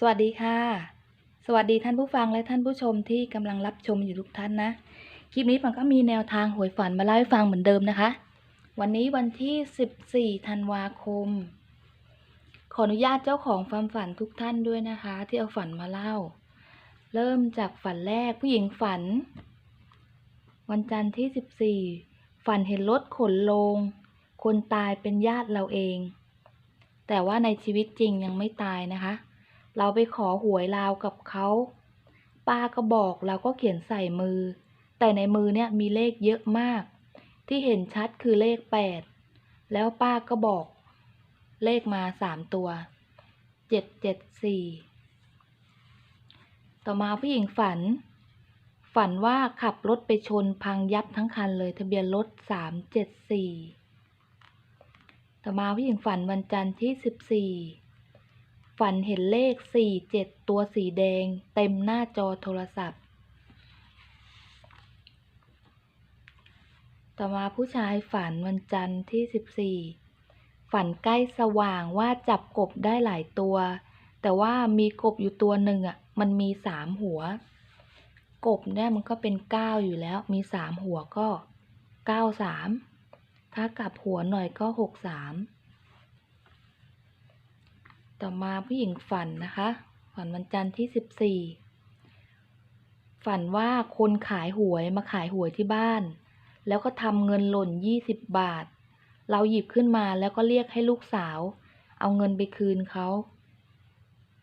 สวัสดีค่ะ สวัสดีท่านผู้ฟังและท่านผู้ชมที่กำลังรับชมอยู่ทุกท่านนะ คลิปนี้มันก็มีแนวทางหวยฝันมาเล่าให้ฟังเหมือนเดิมนะคะ วันนี้วันที่ 14 ธันวาคม ขออนุญาตเจ้าของความฝันทุกท่านด้วยนะคะ ที่เอาฝันมาเล่า เริ่มจากฝันแรกผู้หญิงฝัน วันจันทร์ที่ 14 ฝันเห็นรถขนลง คนตายเป็นญาติเราเอง แต่ว่าในชีวิตจริงยังไม่ตายนะคะ เราไปขอหวยลาวกับเขา ป้าก็บอกเราก็เขียนใส่มือ แต่ในมือเนี่ยมีเลขเยอะมาก ที่เห็นชัดคือเลขแปด แล้วป้าก็บอก เลขมาสามตัว เจ็ดเจ็ดสี่ ต่อมาผู้หญิงฝัน ฝันว่าขับรถไปชนพังยับทั้งคันเลยทะเบียนรถสามเจ็ดสี่ ต่อมาผู้หญิงฝันวันจันทร์ที่สิบสี่ ฝันเห็นเลขสี่เจ็ดตัวสีแดง เต็มหน้าจอโทรศัพท์ ต่อมาผู้ชายฝันวันจันทร์ที่สิบสี่ฝันใกล้สว่างว่าจับกบได้หลายตัว แต่ว่ามีกบอยู่ตัวหนึ่งอะ มันมีสามหัว กบเนี่ยมันก็เป็นเก้าอยู่แล้ว มีสามหัวก็เก้าสามถ้ากลับหัวหน่อยก็หกสาม ต่อมาผู้หญิงฝันนะคะ ฝันวันจันทร์ที่สิบสี่ฝันว่าคนขายหวยมาขายหวยที่บ้าน แล้วก็ทำเงินหล่นยี่สิบบาท เราหยิบขึ้นมาแล้วก็เรียกให้ลูกสาว เอาเงินไปคืนเขา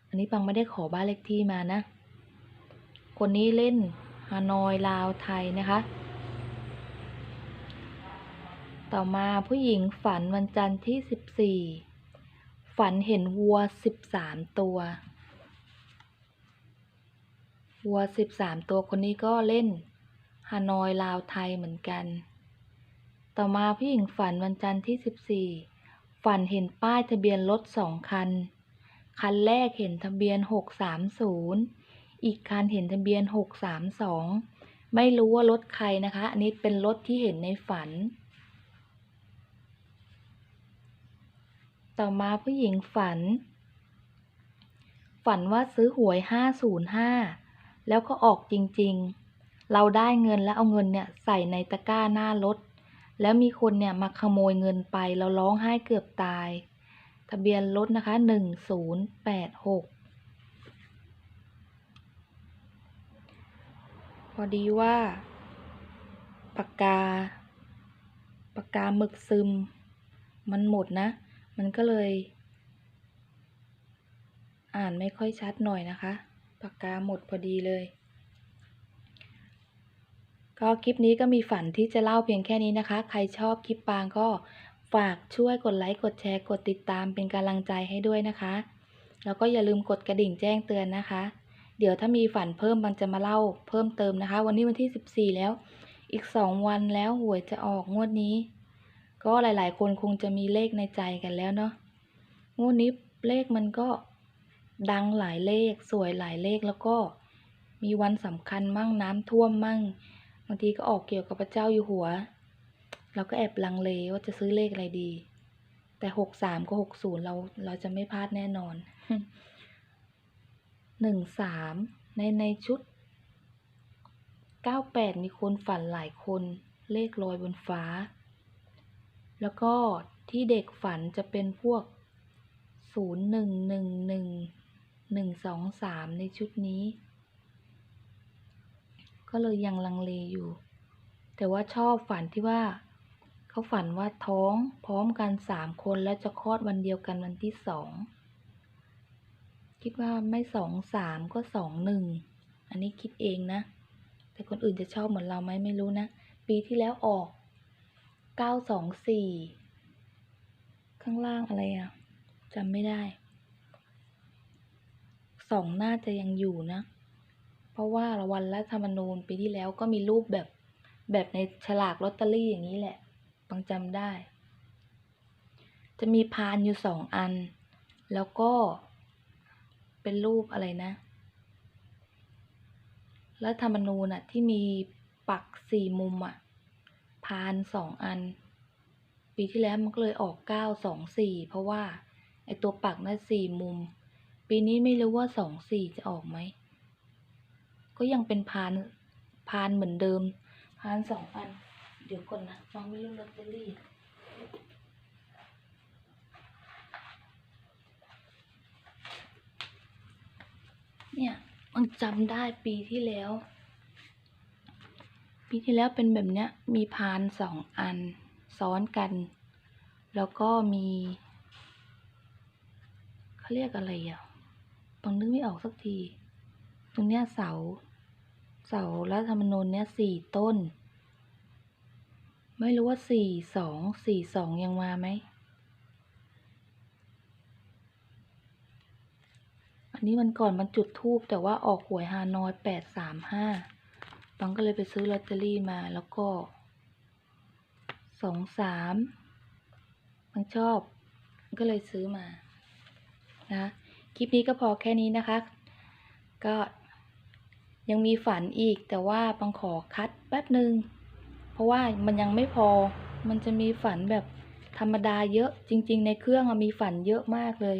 อันนี้ปังไม่ได้ขอบ้านเลขที่มานะ คนนี้เล่นฮานอยลาวไทยนะคะ ต่อมาผู้หญิงฝันวันจันทร์ที่สิบสี่ ฝันเห็นวัวสิบสามตัว วัวสิบสามตัวคนนี้ก็เล่นฮานอยลาวไทยเหมือนกัน ต่อมาผู้หญิงฝันวันจันทร์ที่สิบสี่ฝันเห็นป้ายทะเบียนรถสองคัน คันแรกเห็นทะเบียนหกสามศูนย์อีกคันเห็นทะเบียนหกสามสองไม่รู้ว่ารถใครนะคะ อันนี้เป็นรถที่เห็นในฝัน ต่อมาผู้หญิงฝัน ฝันว่าซื้อหวยห้าศูนย์ห้าแล้วก็ออกจริงๆ เราได้เงินแล้วเอาเงินเนี่ยใส่ในตะกร้าหน้ารถ แล้วมีคนเนี่ยมาขโมยเงินไปเราร้องไห้เกือบตาย ทะเบียนรถนะคะหนึ่งศูนย์แปดหกพอดีว่าปากกา ปากกาหมึกซึม มันหมดนะ มันก็เลย อ่านไม่ค่อยชัดหน่อยนะคะ ปากกาหมดพอดีเลย ก็คลิปนี้ก็มีฝันที่จะเล่าเพียงแค่นี้นะคะ ใครชอบคลิปปางก็ฝากช่วยกดไลค์กดแชร์กดติดตามเป็นกำลังใจให้ด้วยนะคะ แล้วก็อย่าลืมกดกระดิ่งแจ้งเตือนนะคะ เดี๋ยวถ้ามีฝันเพิ่มบางจะมาเล่าเพิ่มเติมนะคะ วันนี้วันที่ 14 แล้ว อีก 2 วันแล้วหวยจะออกงวดนี้ ก็หลายๆ คนคงจะมีเลขในใจกันแล้วเนาะงวดนี้เลขมันก็ดังหลายเลขสวยหลายเลขแล้วก็มีวันสำคัญมั่งน้ำท่วมมั่งบางทีก็ออกเกี่ยวกับพระเจ้าอยู่หัว เราก็แอบลังเลว่าจะซื้อเลขอะไรดี แต่หกสามกับหกศูนย์เราเราจะไม่พลาดแน่นอนหนึ่งสามในในชุดเก้าแปดมีคนฝันหลายคนเลขลอยบนฟ้า แล้วก็ที่เด็กฝันจะเป็นพวกศูนย์หนึ่งหนึ่งหนึ่งหนึ่งสองสามในชุดนี้ ก็เลยยังลังเลอยู่ แต่ว่าชอบฝันที่ว่า เขาฝันว่าท้องพร้อมกันสามคนแล้วจะคลอดวันเดียวกันวันที่สองคิดว่าไม่สองสามก็สองหนึ่งอันนี้คิดเองนะ แต่คนอื่นจะชอบเหมือนเราไหมไม่รู้นะ ปีที่แล้วออก เก้าสองสี่ข้างล่างอะไรอะจำไม่ได้สองน่าจะยังอยู่นะ เพราะว่าวันรัฐธรรมนูญปีที่แล้วก็มีรูปแบบแบบในฉลากลอตเตอรี่อย่างนี้แหละบังจำได้ จะมีพานอยู่สองอัน แล้วก็เป็นรูปอะไรนะ รัฐธรรมนูญอะที่มีปักสี่มุมอะ พานสองอัน ปีที่แล้วมันก็เลยออกเก้าสองสี่เพราะว่าไอตัวปักนั่นสี่มุม ปีนี้ไม่รู้ว่าสองสี่จะออกไหม ก็ยังเป็นพานพานเหมือนเดิม พานสองอัน เดี๋ยวก่อนนะฟังไม่รู้ลอตเตอรี่เนี่ยมันจำได้ปีที่แล้ว ปีที่แล้วเป็นแบบเนี้ย มีพานสองอันซ้อนกัน แล้วก็มีเขาเรียกอะไรอะปังนึกไม่ออกสักที ตรงเนี้ยเสา เสารัฐธรรมนูญเนี้ยสี่ต้น ไม่รู้ว่าสี่สองสี่สองยังมาไหม อันนี้มันก่อนมันจุดทูบแต่ว่าออกหวยฮานอยแปดสามห้า ปังก็เลยไปซื้อลอตเตอรี่มาแล้วก็สองสามปังชอบ ก็เลยซื้อมานะ คลิปนี้ก็พอแค่นี้นะคะ ก็ยังมีฝันอีกแต่ว่าปังขอคัดแป๊บหนึ่งเพราะว่ามันยังไม่พอ มันจะมีฝันแบบธรรมดาเยอะจริง ๆ ในเครื่องมีฝันเยอะมากเลย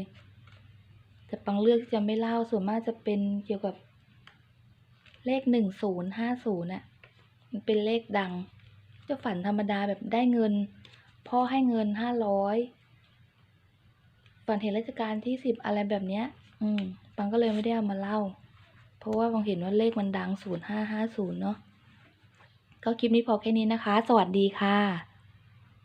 แต่ปังเลือกที่จะไม่เล่าส่วนมากจะเป็นเกี่ยวกับ เลขหนึ่งศูนย์ห้าศูนย์น่ะ มันเป็นเลขดัง จะฝันธรรมดาแบบได้เงิน พ่อให้เงินห้าร้อยฝันเห็นราชการที่สิบอะไรแบบเนี้ย อืม ปังก็เลยไม่ได้เอามาเล่า เพราะว่าปังเห็นว่าเลขมันดังศูนย์ห้าห้าศูนย์เนาะ ก็คลิปนี้พอแค่นี้นะคะ สวัสดีค่ะ